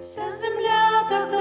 вся земля така.